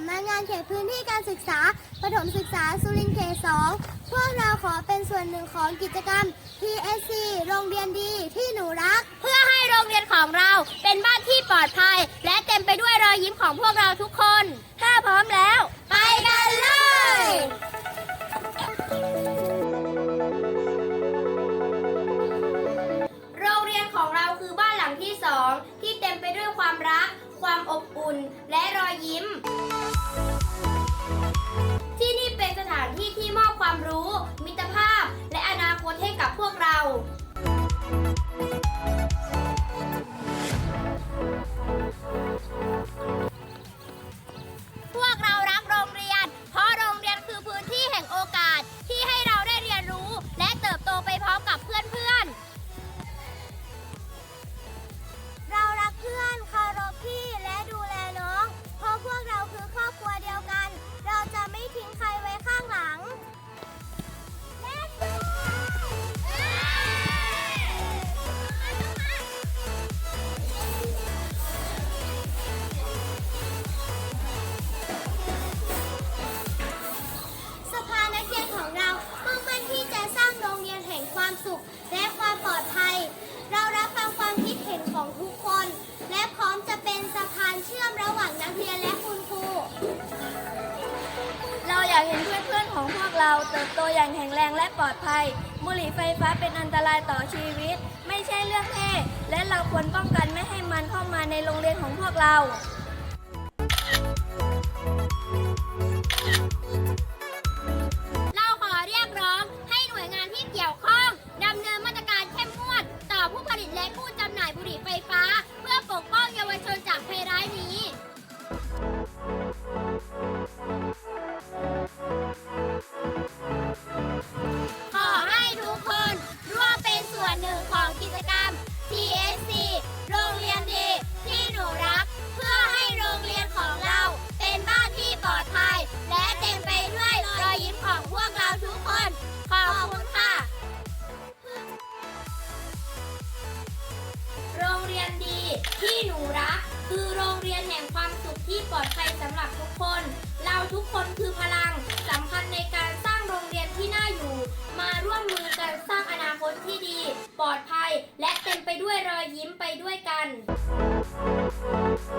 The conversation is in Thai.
ำนักงานเขตพื้นที่การศึกษาประถมศึกษาสุรินทร์เขตสองพวกเราขอเป็นส่วนหนึ่งของกิจกรรม PSC โรงเรียนดีที่หนูรัก เพื่อให้โรงเรียนของเราเป็นบ้านที่ปลอดภัย และเต็มไปด้วยรอยยิ้มของพวกเราทุกคน ถ้าพร้อมแล้ว ไปกันเลยโรงเรียนของเราคือบ้านหลังที่สองที่เต็มไปด้วยความรัก ความอบอุ่น และรอยยิ้มากเห็นเพื่อนๆของพวกเราเติบโตอย่างแข็งแรงและปลอดภัยบุหรี่ไฟฟ้าเป็นอันตรายต่อชีวิต ไม่ใช่เรื่องแค่และเราควรป้องกันไม่ให้มันเข้ามาในโรงเรียนของพวกเรา ที่หนูรัก คือโรงเรียนแห่งความสุขที่ปลอดภัยสำหรับทุกคน เราทุกคนคือพลังสำคัญในการสร้างโรงเรียนที่น่าอยู่ มาร่วมมือกันสร้างอนาคตที่ดี ปลอดภัย และเต็มไปด้วยรอยยิ้มไปด้วยกัน